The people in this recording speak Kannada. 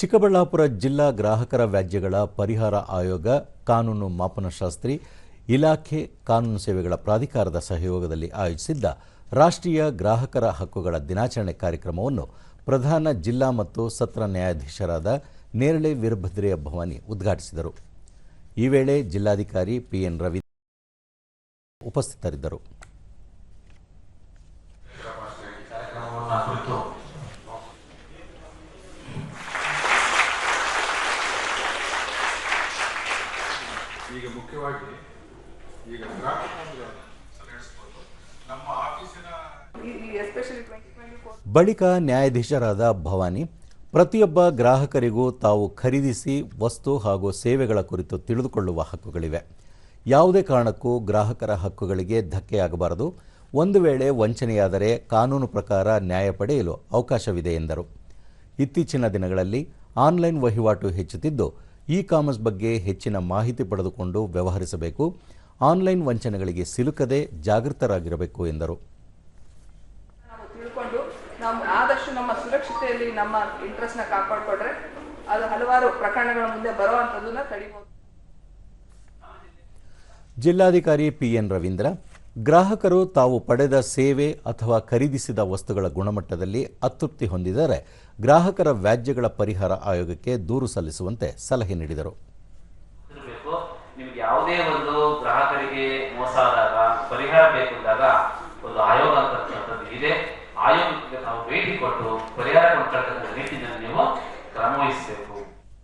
ಚಿಕ್ಕಬಳ್ಳಾಪುರ ಜಿಲ್ಲಾ ಗ್ರಾಹಕರ ವ್ಯಾಜ್ಯಗಳ ಪರಿಹಾರ ಆಯೋಗ, ಕಾನೂನು ಮಾಪನಶಾಸ್ತ್ರಿ, ಇಲಾಖೆ ಕಾನೂನು ಸೇವೆಗಳ ಪ್ರಾಧಿಕಾರದ ಸಹಯೋಗದಲ್ಲಿ ಆಯೋಜಿಸಿದ್ದ ರಾಷ್ಟ್ರೀಯ ಗ್ರಾಹಕರ ಹಕ್ಕುಗಳ ದಿನಾಚರಣೆ ಕಾರ್ಯಕ್ರಮವನ್ನು ಪ್ರಧಾನ ಜಿಲ್ಲಾ ಮತ್ತು ಸತ್ರ ನ್ಯಾಯಾಧೀಶರಾದ ನೇರಳೆ ವೀರಭದ್ರೆಯ ಭವಾನಿ ಉದ್ಘಾಟಿಸಿದರು. ಈ ವೇಳೆ ಜಿಲ್ಲಾಧಿಕಾರಿ ಪಿಎನ್ ರವಿ ಉಪಸ್ಥಿತರಿದ್ದರು. ಈಗ ಮುಖ್ಯವಾಗಿ ಈಗ ಬಳಿಕ ನ್ಯಾಯಾಧೀಶರಾದ ಭವಾನಿ ಪ್ರತಿಯೊಬ್ಬ ಗ್ರಾಹಕರಿಗೂ ತಾವು ಖರೀದಿಸಿ ವಸ್ತು ಹಾಗೂ ಸೇವೆಗಳ ಕುರಿತು ತಿಳಿದುಕೊಳ್ಳುವ ಹಕ್ಕುಗಳಿವೆ. ಯಾವುದೇ ಕಾರಣಕ್ಕೂ ಗ್ರಾಹಕರ ಹಕ್ಕುಗಳಿಗೆ ಧಕ್ಕೆಯಾಗಬಾರದು. ಒಂದು ವೇಳೆ ವಂಚನೆಯಾದರೆ ಕಾನೂನು ಪ್ರಕಾರ ನ್ಯಾಯ ಪಡೆಯಲು ಅವಕಾಶವಿದೆ ಎಂದರು. ಇತ್ತೀಚಿನ ದಿನಗಳಲ್ಲಿ ಆನ್ಲೈನ್ ವಹಿವಾಟು ಹೆಚ್ಚುತ್ತಿದ್ದು ಇ ಕಾಮರ್ಸ್ ಬಗ್ಗೆ ಹೆಚ್ಚಿನ ಮಾಹಿತಿ ಪಡೆದುಕೊಂಡು ವ್ಯವಹರಿಸಬೇಕು. ಆನ್ಲೈನ್ ವಂಚನೆಗಳಿಗೆ ಸಿಲುಕದೆ ಜಾಗೃತರಾಗಿರಬೇಕು ಎಂದರು. ತಿಳ್ಕೊಂಡು ನಾವು ಆದಷ್ಟು ನಮ್ಮ ಸುರಕ್ಷತೆಯಲ್ಲಿ ನಮ್ಮ ಇಂಟ್ರೆಸ್ಟ್ನ ಕಾಪಾಡಿಕೊಂಡ್ರೆ ಅದು ಹಲವಾರು ಪ್ರಕರಣಗಳ ಮುಂದೆ ಬರುವಂಥದ್ದನ್ನು ತಡಿಬಹುದು. ಜಿಲ್ಲಾಧಿಕಾರಿ ಪಿಎನ್ ರವೀಂದ್ರ ಗ್ರಾಹಕರು ತಾವು ಪಡೆದ ಸೇವೆ ಅಥವಾ ಖರೀದಿಸಿದ ವಸ್ತುಗಳ ಗುಣಮಟ್ಟದಲ್ಲಿ ಅತೃಪ್ತಿ ಹೊಂದಿದರೆ ಗ್ರಾಹಕರ ವ್ಯಾಜ್ಯಗಳ ಪರಿಹಾರ ಆಯೋಗಕ್ಕೆ ದೂರು ಸಲ್ಲಿಸುವಂತೆ ಸಲಹೆ ನೀಡಿದರು. ಇರಬೇಕು ಯಾವುದೇ ಒಂದು ಗ್ರಾಹಕರಿಗೆ ಮೋಸ ಆದಾಗ, ಪರಿಹಾರ ಬೇಕು ಒಂದು ಆಯೋಗ ಅಂತಕ್ಕಂಥದ್ದು ಇದೆ. ಆಯೋಗಕ್ಕೆ ನಾವು ಭೇಟಿ ಕೊಟ್ಟು ಪರಿಹಾರ ಕೊಡ್ತಕ್ಕಂಥ ನಿಟ್ಟಿನಲ್ಲಿ ನೀವು ಕ್ರಮ ವಹಿಸಬೇಕು